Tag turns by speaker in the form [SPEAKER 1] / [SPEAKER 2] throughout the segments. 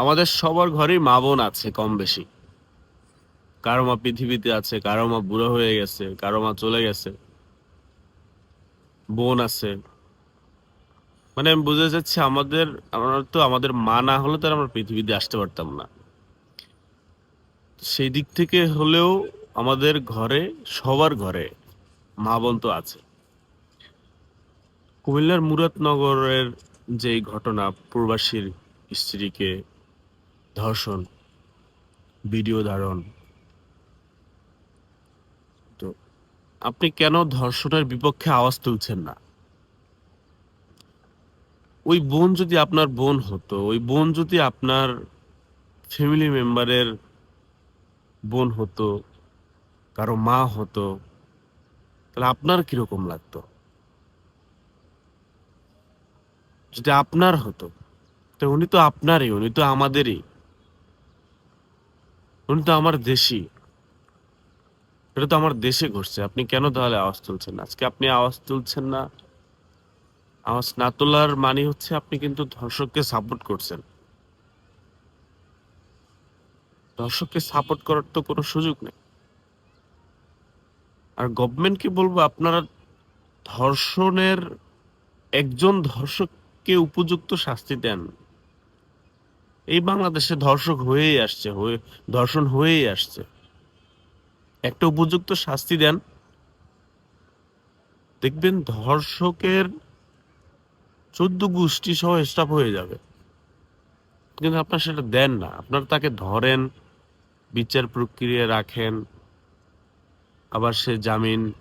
[SPEAKER 1] আমাদের সবার ঘরেই মা বোন আছে কম বেশি। কারও মা পৃথিবীতে আছে, কারও মা বুড়ো হয়ে গেছে, কারও মা চলে গেছে। বোন আছে। মানে আমি বুঝতে চাচ্ছি আমাদের, আমরা তো আমাদের মা না হলে তো আমরা পৃথিবীতে আসতে পারতাম না। সেই দিক থেকে হলেও আমাদের ঘরে, সবার ঘরে মা বোন তো আছে। কুমিল্লার মুরাদনগরের যে ঘটনা, প্রবাসীর স্ত্রীকে ধর্ষণ, ভিডিও ধারণ। তো আপনি কেন ধর্ষণের বিপক্ষে আওয়াজ তুলছেন না? ওই বোন যদি আপনার বোন হতো, ওই বোন যদি আপনার ফ্যামিলি মেম্বারের বোন হতো, কারও মা হতো, তাহলে আপনার কীরকম লাগতো? যদি আপনার হতো তো উনি তো আপনারই, উনি তো আমাদেরই। উনি তো আমার দেশি। এটা তো আমার দেশে ঘটছে। আপনি কেন তাহলে আওয়াজ তুলছেন? আজকে আপনি আওয়াজ তুলছেন না। আওয়াজ না তোলার মানে হচ্ছে আপনি কিন্তু ধর্ষককে সাপোর্ট করছেন। ধর্ষককে সাপোর্ট করার তো কোনো সুযোগ নেই। আর গভর্নমেন্টকে বলব, আপনারা ধর্ষণের একজন ধর্ষককে উপযুক্ত শাস্তি দেন। এই বাংলাদেশে ধর্ষক হয়েই আসছে, হয়ে, ধর্ষণ হয়েই আসছে। একটা উপযুক্ত শাস্তি দেন। দেখবেন ধর্ষকের চোদ্দ গোষ্ঠী সহ স্টাফ হয়ে যাবে। কিন্তু আপনার সেটা দেন না। আপনার তাকে ধরেন, বিচার প্রক্রিয়া রাখেন, আবার সে জামিন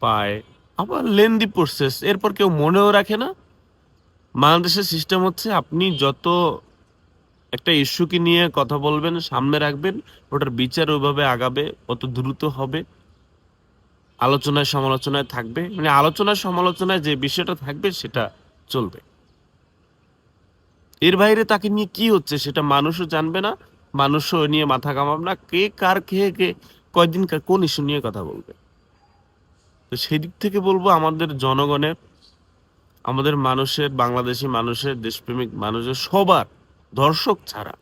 [SPEAKER 1] পায়, আবার লেন্দি প্রসেস এরপর কেউ মনেও রাখে না। বাংলাদেশের সিস্টেম হচ্ছে আপনি যত একটা ইস্যুকে নিয়ে কথা বলবেন, সামনে রাখবেন ওটার বিচার ওইভাবে আগাবে অত দ্রুত হবে, আলোচনায় সমালোচনায় থাকবে মানে আলোচনায় সমালোচনায় যে বিষয়টা থাকবে সেটা চলবে। এর বাইরে তাকে নিয়ে কি হচ্ছে সেটা মানুষও জানবে না, মানুষও নিয়ে মাথা কামাবে না, কে কার খেয়ে কে, কয়দিন কোন ইস্যু নিয়ে কথা বলবে। তো সেই দিক থেকে বলব আমাদের জনগণের, আমাদের মানুষের বাংলাদেশি মানুষের, দেশপ্রেমিক মানুষের সবার ধর্ষক ছাড়া।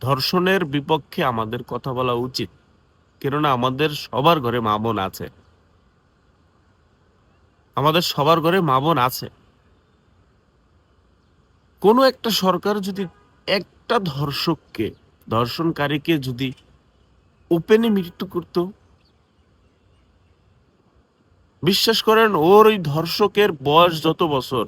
[SPEAKER 1] ধর্ষণের বিপক্ষে আমাদের কথা বলা উচিত, কেননা আমাদের সবার ঘরে মা বোন আছে। আমাদের সবার ঘরে মা বোন আছে। কোনো একটা সরকার যদি একটা ধর্ষককে ধর্ষণকারীকে যদি ওপেনে মৃত্যু করতো, বিশ্বাস করেন ওর ওই ধর্ষকের বয়স যত বছর